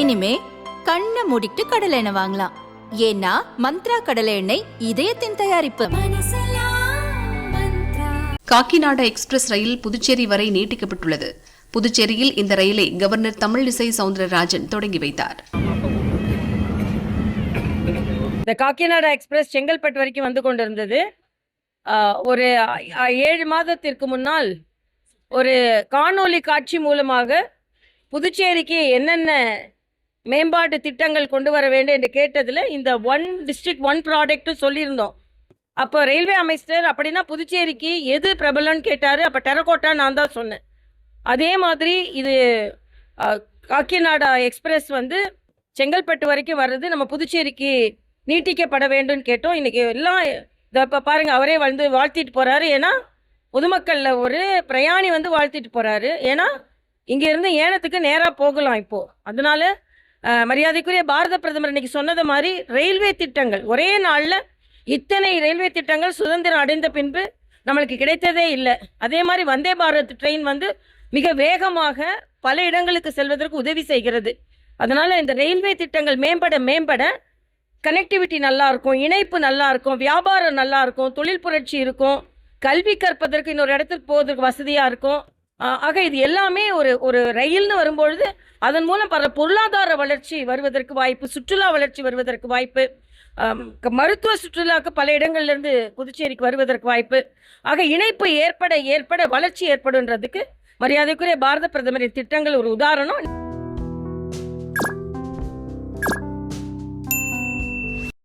இனிமே கண்ணை மூடிட்டு கடலை எண்ணெய் வாங்கலாம். ஏன்னா மந்த்ரா கடலை எண்ணெய் இதயத்தின் தயாரிப்பு. காக்கிநாடா எக்ஸ்பிரஸ் ரயில் புதுச்சேரி வரை நீட்டிக்கப்பட்டுள்ளது. புதுச்சேரியில் இந்த ரயிலை கவர்னர் தமிழிசை சவுந்தரராஜன் தொடங்கி வைத்தார். இந்த காக்கிநாடா எக்ஸ்பிரஸ் செங்கல்பட்டு வரைக்கும் வந்து கொண்டிருந்தது. ஒரு ஏழு மாதத்திற்கு முன்னால் ஒரு காணொளி காட்சி மூலமாக புதுச்சேரிக்கு என்னென்ன மேம்பாட்டு திட்டங்கள் கொண்டு வர வேண்டும் என்று கேட்டதில் இந்த ஒன் டிஸ்ட்ரிக்ட் ஒன் ப்ராடக்ட் சொல்லியிருந்தோம். அப்போ ரயில்வே அமைச்சர் அப்படின்னா புதுச்சேரிக்கு எது பிரபலம்னு கேட்டார். அப்போ டெரகோட்டா நான் தான் சொன்னேன். அதே மாதிரி இது காக்கிநாடா எக்ஸ்பிரஸ் வந்து செங்கல்பட்டு வரைக்கும் வர்றது நம்ம புதுச்சேரிக்கு நீட்டிக்கப்பட வேண்டும்னு கேட்டோம். இன்றைக்கி எல்லாம் இதை இப்போ பாருங்கள் அவரே வந்து வாழ்த்திட்டு போகிறாரு ஏன்னா பொதுமக்களில் ஒரு பிரயாணி வந்து வாழ்த்திட்டு போகிறாரு ஏன்னா இங்கேருந்து ஏனத்துக்கு நேராக போகலாம் இப்போது அதனால மரியாதைக்குரிய பாரத பிரதமர் இன்னைக்கு சொன்னது மாதிரி ரயில்வே திட்டங்கள். ஒரே நாளில் இத்தனை ரயில்வே திட்டங்கள் சுதந்திரம் அடைந்த பின்பு நம்மளுக்கு கிடைத்ததே இல்லை. அதே மாதிரி வந்தே பாரத் ட்ரெயின் வந்து மிக வேகமாக பல இடங்களுக்கு செல்வதற்கு உதவி செய்கிறது. அதனால் இந்த ரயில்வே திட்டங்கள் மேம்பட மேம்பட கனெக்டிவிட்டி நல்லா இருக்கும் இணைப்பு நல்லா இருக்கும் வியாபாரம் நல்லா இருக்கும் தொழில் புரட்சி இருக்கும் கல்வி கற்பதற்கு இன்னொரு இடத்துக்கு போவதற்கு வசதியாக இருக்கும். ஆக இது எல்லாமே ஒரு ஒரு ரயில்னு வரும்பொழுது அதன் மூலம் பல பொருளாதார வளர்ச்சி வருவதற்கு வாய்ப்பு சுற்றுலா வளர்ச்சி வருவதற்கு வாய்ப்பு மருத்துவ சுற்றுலாவுக்கு பல இடங்கள்லேருந்து புதுச்சேரிக்கு வருவதற்கு வாய்ப்பு. ஆக இணைப்பு ஏற்பட ஏற்பட வளர்ச்சி ஏற்படுன்றதுக்கு மரியாதைக்குரிய பாரத பிரதமரின் திட்டங்கள் ஒரு உதாரணம்.